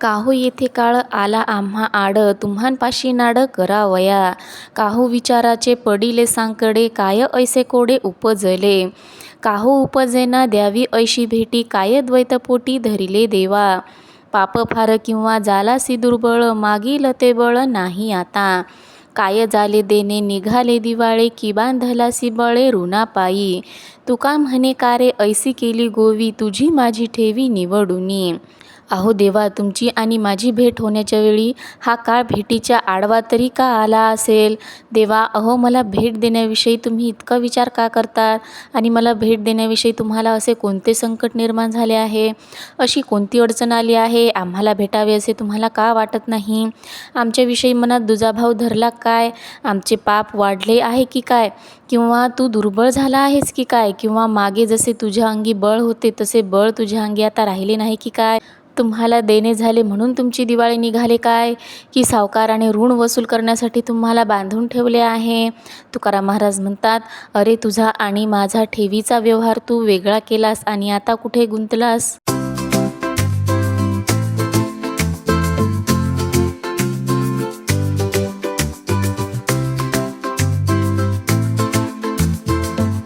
काहू येथे काळ आला आम्हा आड तुम्हांपाशी नाड करावया. काहू विचाराचे पडिले सांकडे काय ऐसे कोडे उपजले. काहू उपजेना द्यावी ऐशी भेटी काय द्वैतपोटी धरिले देवा. पाप फार किंवा जालासी दुर्बळ मागील ते बळ नाही आता. काय झाले देणे निघाले दिवाळे की बांधलासी बळे ऋणापायी तुका म्हणे कारे ऐसी केली गोवी तुझी माझी ठेवी निवडुनी. अहो देवा तुमची आणि माझी भेट होण्याच्या वेळी हा काळ भेटीच्या आडवा तरी का आला असेल? देवा अहो मला भेट देण्याविषयी तुम्ही इतका विचार का करतात आणि मला भेट देण्याविषयी तुम्हाला असे कोणते संकट निर्माण झाले आहे? अशी कोणती अडचण आली आहे? आम्हाला भेटावे असे तुम्हाला का वाटत नाही? आमच्याविषयी मनात दुजाभाव धरला काय? आमचे पाप वाढले आहे की काय? किंवा तू दुर्बळ झाला आहेस की काय? किंवा मागे जसे तुझ्या अंगी बळ होते तसे बळ तुझ्या अंगी आता राहिले नाही की काय? तुम्हाला देणे झाले म्हणून तुमची दिवाळी निघाले काय? की सावकाराने ऋण वसूल करण्यासाठी तुम्हाला बांधून ठेवले आहे? तुकाराम महाराज म्हणतात अरे तुझा आणि माझा ठेवीचा व्यवहार तू वेगळा केलास आणि आता कुठे गुंतलास?